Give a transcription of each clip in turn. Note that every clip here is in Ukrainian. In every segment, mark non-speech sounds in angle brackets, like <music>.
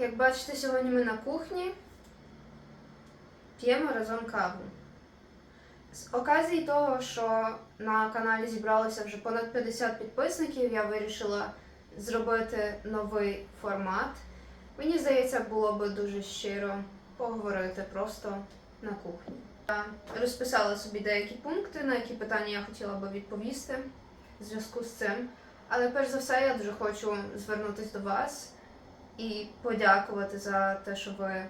Як бачите, сьогодні ми на кухні п'ємо разом каву. З оказії того, що на каналі зібралося вже понад 50 підписників, я вирішила зробити новий формат. Мені здається, було би дуже щиро поговорити просто на кухні. Я розписала собі деякі пункти, на які питання я хотіла би відповісти в зв'язку з цим. Але перш за все я дуже хочу звернутися до вас і подякувати за те, що ви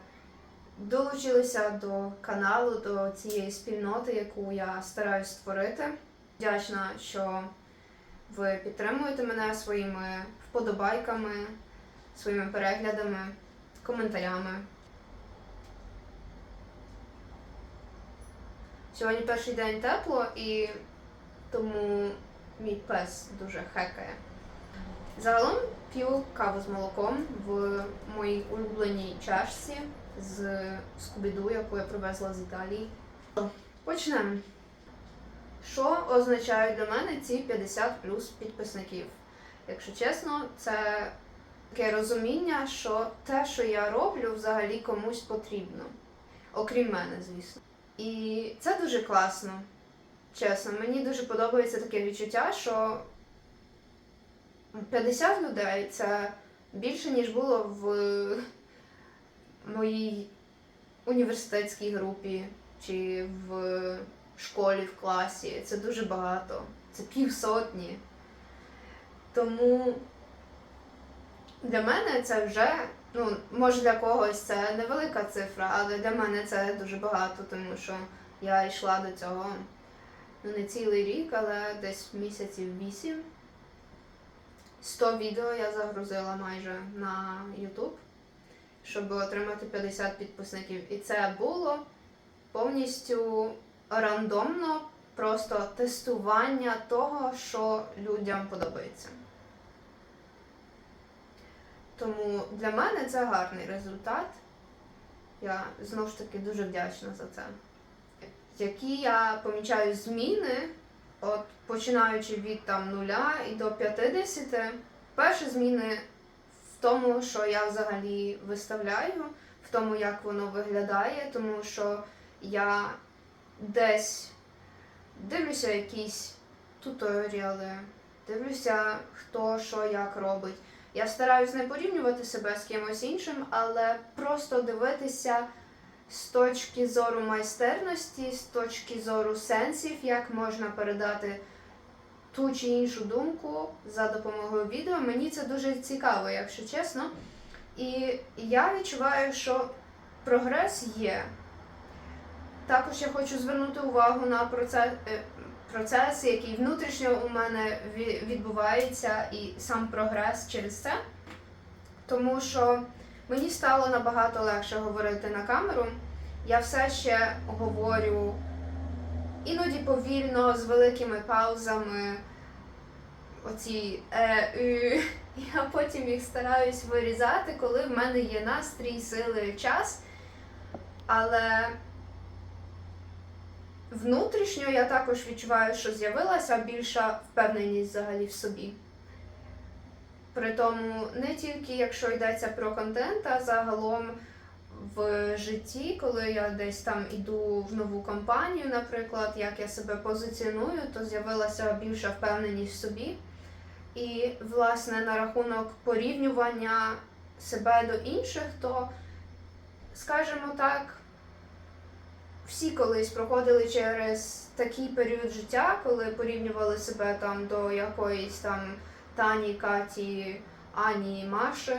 долучилися до каналу, до цієї спільноти, яку я стараюсь створити. Вдячна, що ви підтримуєте мене своїми вподобайками, своїми переглядами, коментарями. Сьогодні перший день тепло і тому мій пес дуже хекає. Загалом п'ю каву з молоком в моїй улюбленій чашці з скубіду, яку я привезла з Італії. Почнемо. Що означають для мене ці 50 плюс підписників? Якщо чесно, це таке розуміння, що те, що я роблю, взагалі комусь потрібно. Окрім мене, звісно. І це дуже класно. Чесно, мені дуже подобається таке відчуття, що 50 людей це більше, ніж було в моїй університетській групі чи в школі, в класі. Це дуже багато. Це півсотні. Тому для мене це вже, ну, може для когось це невелика цифра, але для мене це дуже багато, тому що я йшла до цього ну не цілий рік, але десь місяців вісім. 100 відео я загрузила майже на YouTube, щоб отримати 50 підписників. І це було повністю рандомно, просто тестування того, що людям подобається. Тому для мене це гарний результат. Я знову ж таки дуже вдячна за це. Які я помічаю зміни От починаючи від там нуля і до 50, перші зміни в тому, що я взагалі виставляю, в тому, як воно виглядає, тому що я десь дивлюся якісь туторіали, дивлюся, хто що як робить. Я стараюсь не порівнювати себе з кимось іншим, але просто дивитися з точки зору майстерності, з точки зору сенсів, як можна передати ту чи іншу думку за допомогою відео. Мені це дуже цікаво, якщо чесно. І я відчуваю, що прогрес є. Також я хочу звернути увагу на процес, е, процес, який внутрішньо у мене відбувається, і сам прогрес через це. Тому що Мені стало набагато легше говорити на камеру. Я все ще говорю іноді повільно, з великими паузами. Оці е, «ü». Я потім їх стараюсь вирізати, коли в мене є настрій, сили, час. Але внутрішньо я також відчуваю, що з'явилася більша впевненість взагалі в собі. При тому не тільки якщо йдеться про контент, а загалом в житті, коли я десь там іду в нову компанію, наприклад, як я себе позиціоную, то з'явилася більша впевненість в собі. І, власне, на рахунок порівнювання себе до інших, то, скажімо так, всі колись проходили через такий період життя, коли порівнювали себе там до якоїсь там. Тані, Каті, Ані і Маші.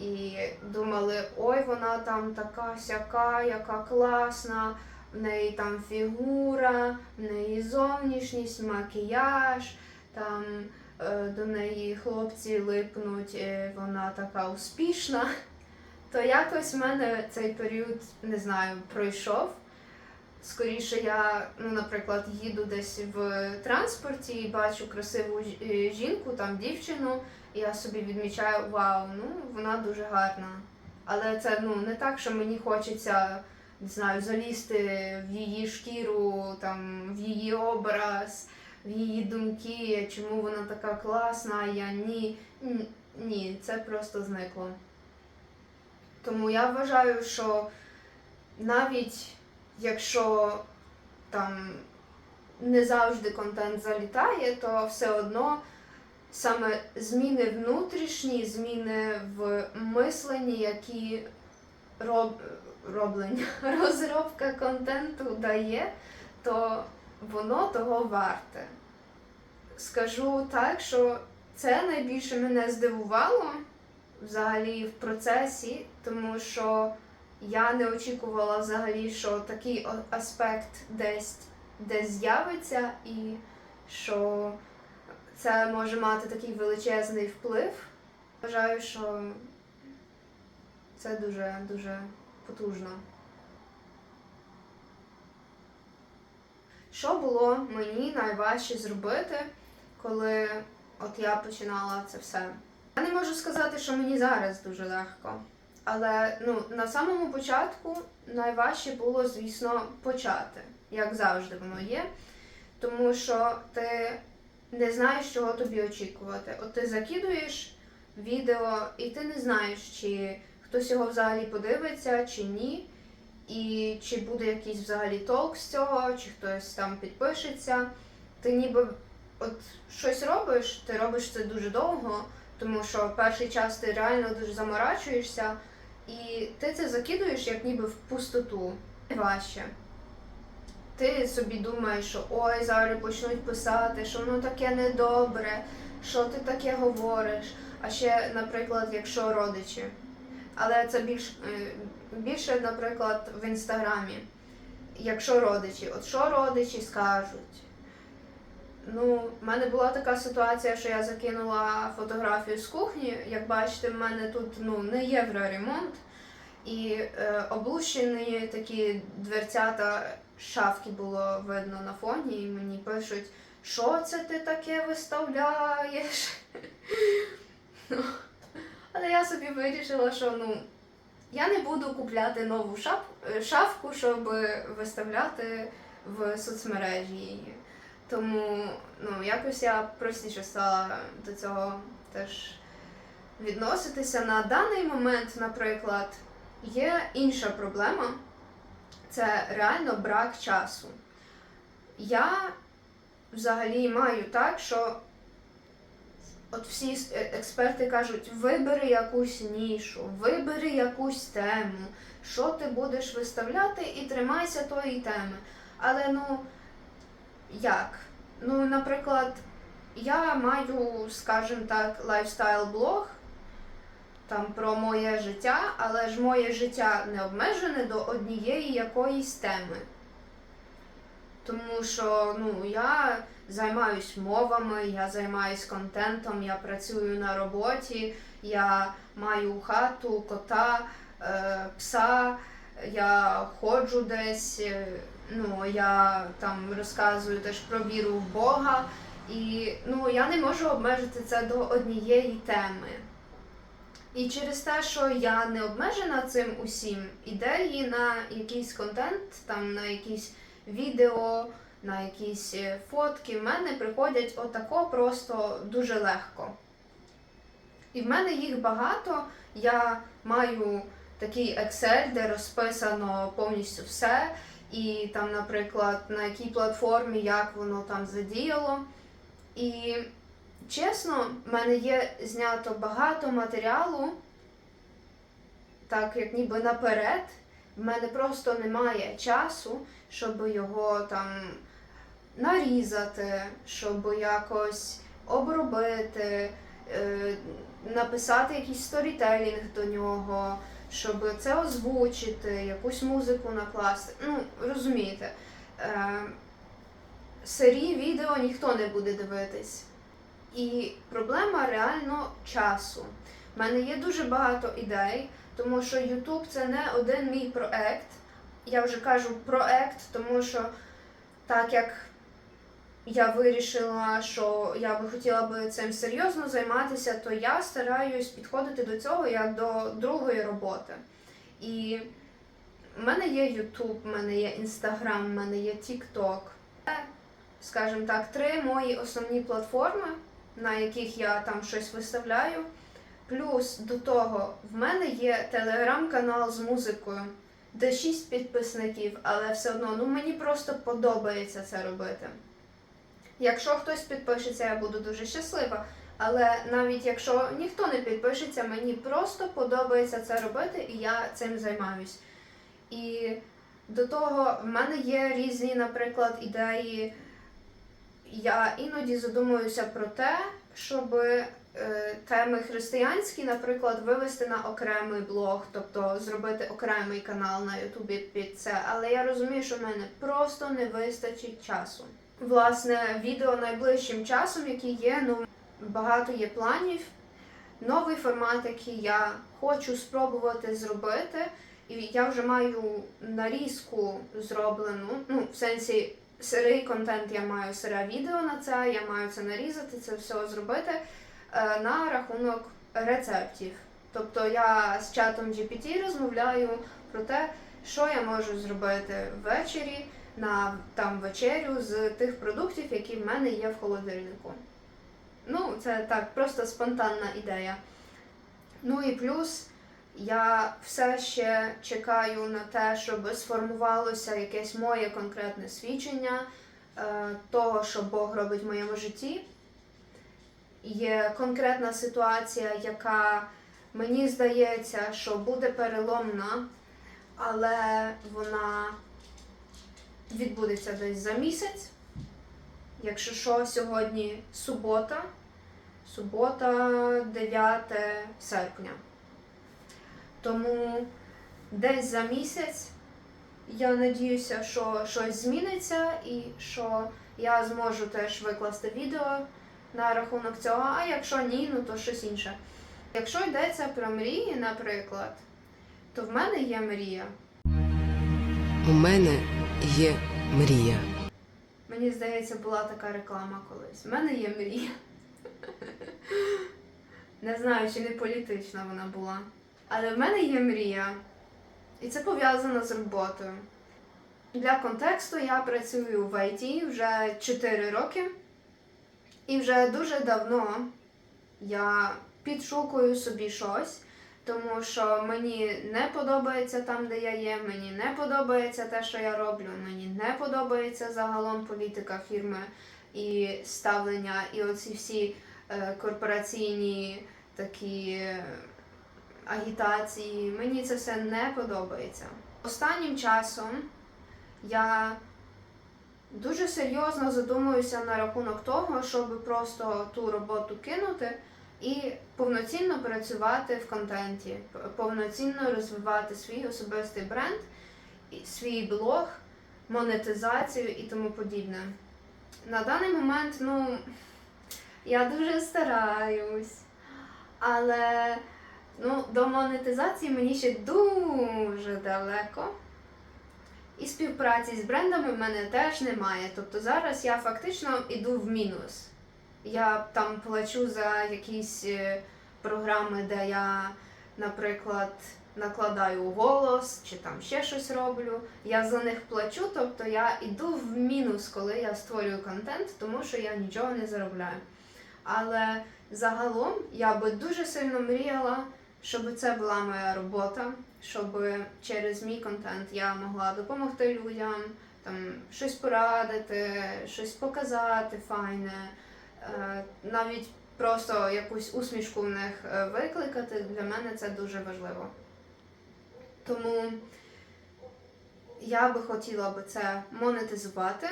І думали, ой, вона там така сяка, яка класна, в неї там фігура, в неї зовнішність, макіяж, там е, до неї хлопці липнуть, е, вона така успішна. То якось в мене цей період, не знаю, пройшов. Скоріше я, ну, наприклад, їду десь в транспорті і бачу красиву е, жінку, там дівчину, і я собі відмічаю, вау, ну вона дуже гарна. Але це ну не так, що мені хочеться не знаю, залізти в її шкіру, там, в її образ, в її думки, чому вона така класна, а я ні. Ні, це просто зникло. Тому я вважаю, що навіть якщо там не завжди контент залітає, то все одно саме зміни внутрішні, зміни в мисленні, які роб... роблення, <laughs> розробка контенту дає, то воно того варте. Скажу так, що це найбільше мене здивувало взагалі в процесі, тому що я не очікувала взагалі, що такий аспект десь, десь з'явиться, і що це може мати такий величезний вплив. Вважаю, що це дуже дуже потужно. Що було мені найважче зробити, коли от я починала це все? Я не можу сказати, що мені зараз дуже легко. Але ну, на самому початку найважче було, звісно, почати, як завжди воно є. Тому що ти не знаєш, чого тобі очікувати. От ти закидуєш відео, і ти не знаєш, чи хтось його взагалі подивиться, чи ні. І чи буде якийсь взагалі толк з цього, чи хтось там підпишеться. Ти ніби от щось робиш, ти робиш це дуже довго, тому що перший час ти реально дуже заморачуєшся, і ти це закидуєш як ніби в пустоту. Важче. Ти собі думаєш, що ой, зараз почнуть писати, що воно таке недобре, що ти таке говориш. А ще, наприклад, якщо родичі. Але це більш, е, більше, наприклад, в інстаграмі. Якщо родичі, от що родичі скажуть? Ну, в мене була така ситуація, що я закинула фотографію з кухні. Як бачите, в мене тут ну, не євроремонт. І е, облущені такі дверцята шафки було видно на фоні, і мені пишуть, що це ти таке виставляєш? <laughs> Ну, Але я собі вирішила, що ну, я не буду купляти нову шап, е, шафку, щоб виставляти в соцмережі її. Тому ну, якось я простіше стала до цього теж відноситися. На даний момент, наприклад, є інша проблема це реально брак часу. Я взагалі маю так, що от всі е- експерти кажуть, вибери якусь нішу, вибери якусь тему, що ти будеш виставляти і тримайся тої теми. Але ну як? Ну, наприклад, я маю, скажімо так, лайфстайл-блог там про моє життя, але ж моє життя не обмежене до однієї якоїсь теми. Тому що ну, я займаюсь мовами, я займаюсь контентом, я працюю на роботі, я маю хату, кота, е, пса, я ходжу десь, е, ну, я там розказую теж про віру в Бога. І ну, я не можу обмежити це до однієї теми. І через те, що я не обмежена цим усім, ідеї на якийсь контент, там на якісь відео, на якісь е, фотки, в мене приходять отако просто дуже легко. І в мене їх багато. Я маю такий Excel, де розписано повністю все. І там, наприклад, на якій платформі, як воно там задіяло. І чесно, в мене є знято багато матеріалу, так як ніби наперед. В мене просто немає часу, щоб його там нарізати, щоб якось обробити, е, написати якийсь сторітелінг до нього, щоб це озвучити, якусь музику накласти. Ну, розумієте, е, сирі відео ніхто не буде дивитись. І проблема реально часу. У мене є дуже багато ідей, тому що YouTube це не один мій проект. Я вже кажу проект, тому що так як я вирішила, що я би хотіла би цим серйозно займатися, то я стараюсь підходити до цього як до другої роботи. І в мене є YouTube, в мене є Instagram, в мене є TikTok. Це, скажімо так, три мої основні платформи, на яких я там щось виставляю. Плюс до того, в мене є телеграм-канал з музикою, де 6 підписників, але все одно ну, мені просто подобається це робити. Якщо хтось підпишеться, я буду дуже щаслива. Але навіть якщо ніхто не підпишеться, мені просто подобається це робити, і я цим займаюсь. І до того в мене є різні, наприклад, ідеї. Я іноді задумуюся про те, щоб е, теми християнські, наприклад, вивести на окремий блог, тобто зробити окремий канал на Ютубі під це. Але я розумію, що в мене просто не вистачить часу. Власне, відео найближчим часом, які є, ну багато є планів. Новий формат, який я хочу спробувати зробити, і я вже маю нарізку зроблену. Ну, в сенсі сирий контент я маю сире відео на це, я маю це нарізати, це все зробити е, на рахунок рецептів. Тобто я з чатом GPT розмовляю про те, що я можу зробити ввечері на там вечерю з тих продуктів, які в мене є в холодильнику. Ну, це так, просто спонтанна ідея. Ну і плюс я все ще чекаю на те, щоб сформувалося якесь моє конкретне свідчення е, того, що Бог робить в моєму житті. Є конкретна ситуація, яка мені здається, що буде переломна, але вона відбудеться десь за місяць. Якщо що, сьогодні субота, субота, 9 серпня. Тому десь за місяць я надіюся, що щось зміниться і що я зможу теж викласти відео на рахунок цього, а якщо ні, ну то щось інше. Якщо йдеться про мрії, наприклад, то в мене є мрія. У мене є мрія. Мені здається, була така реклама колись. У мене є мрія. Не знаю, чи не політична вона була. Але в мене є мрія. І це пов'язано з роботою. Для контексту я працюю в ІТ вже 4 роки. І вже дуже давно я підшукую собі щось, тому що мені не подобається там, де я є, мені не подобається те, що я роблю, мені не подобається загалом політика фірми і ставлення, і оці всі е, корпораційні такі е, агітації. Мені це все не подобається. Останнім часом я дуже серйозно задумуюся на рахунок того, щоб просто ту роботу кинути і повноцінно працювати в контенті, повноцінно розвивати свій особистий бренд, свій блог, монетизацію і тому подібне. На даний момент, ну, я дуже стараюсь, але ну, до монетизації мені ще дуже далеко. І співпраці з брендами в мене теж немає. Тобто зараз я фактично йду в мінус. Я там плачу за якісь е, програми, де я, наприклад, накладаю голос чи там ще щось роблю. Я за них плачу, тобто я йду в мінус, коли я створюю контент, тому що я нічого не заробляю. Але загалом я би дуже сильно мріяла, щоб це була моя робота, щоб через мій контент я могла допомогти людям, там щось порадити, щось показати файне, навіть просто якусь усмішку в них е, викликати. Для мене це дуже важливо. Тому я би хотіла би це монетизувати,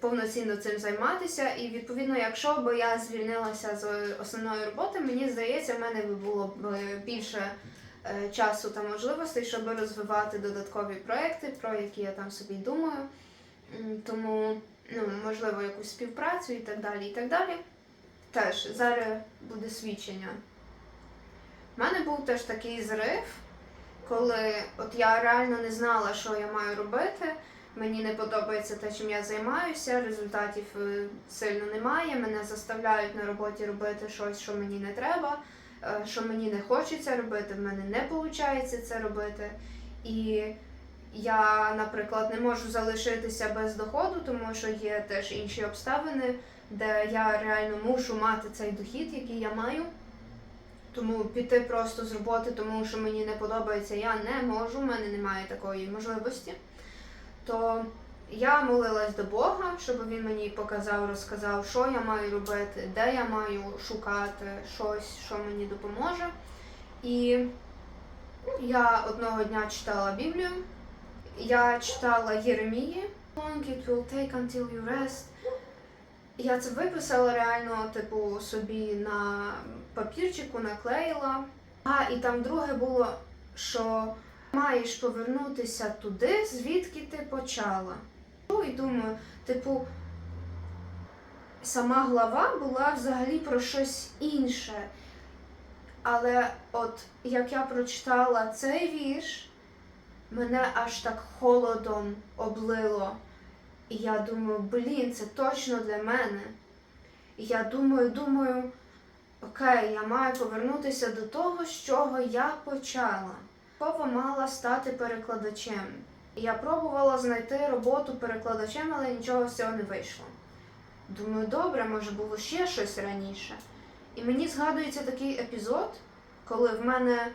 повноцінно цим займатися. І відповідно, якщо б я звільнилася з основної роботи, мені здається, в мене би було б більше е, часу та можливостей, щоб розвивати додаткові проекти, про які я там собі думаю. Тому, ну, можливо, якусь співпрацю і так далі. І так далі. Теж зараз буде свідчення. У мене був теж такий зрив, коли от я реально не знала, що я маю робити. мені не подобається те, чим я займаюся, результатів е, сильно немає. Мене заставляють на роботі робити щось, що мені не треба, е, що мені не хочеться робити, в мене не виходить це робити. І я, наприклад, не можу залишитися без доходу, тому що є теж інші обставини, де я реально мушу мати цей дохід, який я маю. Тому піти просто з роботи, тому що мені не подобається, я не можу, в мене немає такої можливості. То я молилась до Бога, щоб він мені показав, розказав, що я маю робити, де я маю шукати щось, що мені допоможе. І я одного дня читала Біблію. Я читала Єремії. Long it will take until you rest. Я це виписала реально, типу, собі на папірчику наклеїла. А і там друге було, що маєш повернутися туди, звідки ти почала. Ну і думаю, типу, сама глава була взагалі про щось інше. Але от як я прочитала цей вірш, мене аж так холодом облило. І я думаю, блін, це точно для мене. І я думаю, думаю, окей, я маю повернутися до того, з чого я почала. Пова мала стати перекладачем. Я пробувала знайти роботу перекладачем, але нічого з цього не вийшло. Думаю, добре, може було ще щось раніше. І мені згадується такий епізод, коли в мене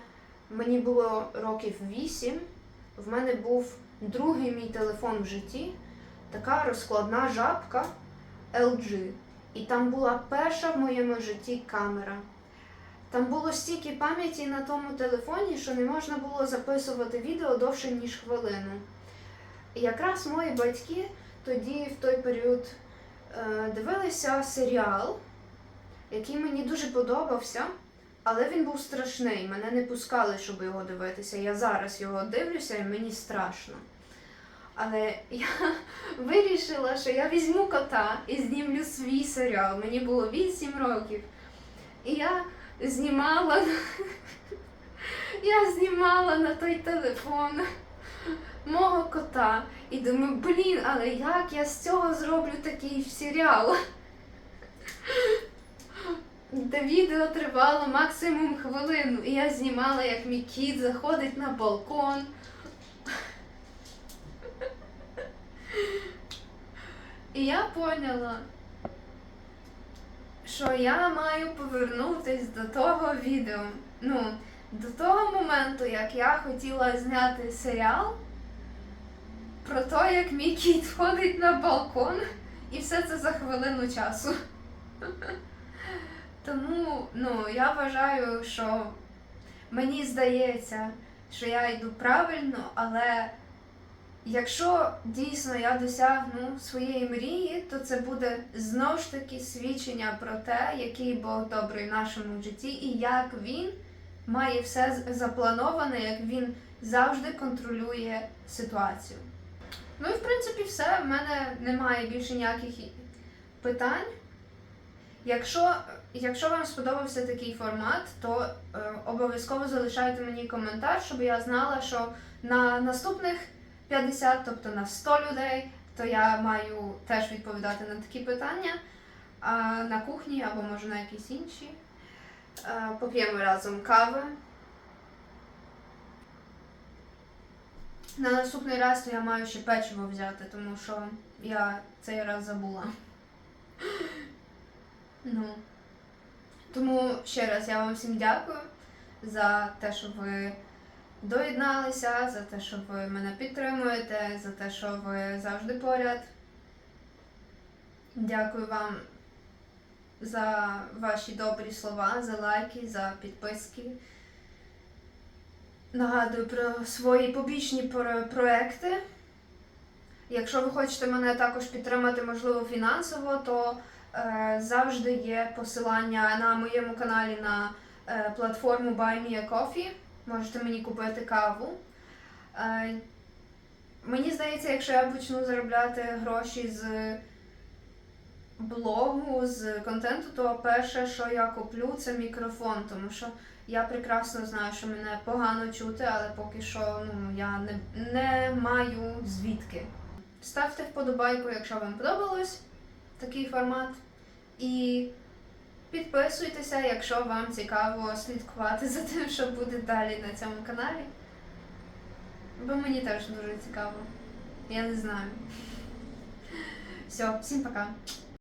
мені було років вісім, в мене був другий мій телефон в житті, така розкладна жабка LG. І там була перша в моєму житті камера. Там було стільки пам'яті на тому телефоні, що не можна було записувати відео довше, ніж хвилину. І якраз мої батьки тоді, в той період, е, дивилися серіал, який мені дуже подобався, але він був страшний. Мене не пускали, щоб його дивитися. Я зараз його дивлюся і мені страшно. Але я <laughs> вирішила, що я візьму кота і знімлю свій серіал. Мені було 8 років. І я знімала. <laughs> Я знімала на той телефон мого кота. І думаю, блін, але як я з цього зроблю такий серіал? <laughs> Те відео тривало максимум хвилину, і я знімала, як мій кіт заходить на балкон. І я поняла, що я маю повернутись до того відео. Ну, до того моменту, як я хотіла зняти серіал про те, як мій кіт входить на балкон, і все це за хвилину часу. Тому ну, я вважаю, що мені здається, що я йду правильно, але якщо дійсно я досягну своєї мрії, то це буде знову ж таки свідчення про те, який Бог добрий в нашому житті і як він має все заплановане, як він завжди контролює ситуацію. Ну і в принципі все. В мене немає більше ніяких питань. Якщо, якщо вам сподобався такий формат, то е, обов'язково залишайте мені коментар, щоб я знала, що на наступних 50, тобто на 100 людей, то я маю теж відповідати на такі питання а на кухні або може на якісь інші. Е, Поп'ємо разом кави. На наступний раз то я маю ще печиво взяти, тому що я цей раз забула. <laughs> Ну. Тому ще раз я вам всім дякую за те, що ви доєдналися, за те, що ви мене підтримуєте, за те, що ви завжди поряд. Дякую вам за ваші добрі слова, за лайки, за підписки. Нагадую про свої побічні проекти. Якщо ви хочете мене також підтримати, можливо, фінансово, то завжди є посилання на моєму каналі на е, платформу Buy Me a Coffee. Можете мені купити каву. Е, мені здається, якщо я почну заробляти гроші з блогу, з контенту, то перше, що я куплю, це мікрофон, тому що я прекрасно знаю, що мене погано чути, але поки що ну, я не, не маю звідки. ставте вподобайку, якщо вам подобалось такий формат. І підписуйтеся, якщо вам цікаво слідкувати за тим, що буде далі на цьому каналі. Бо мені теж дуже цікаво. Я не знаю. Все, всім пока.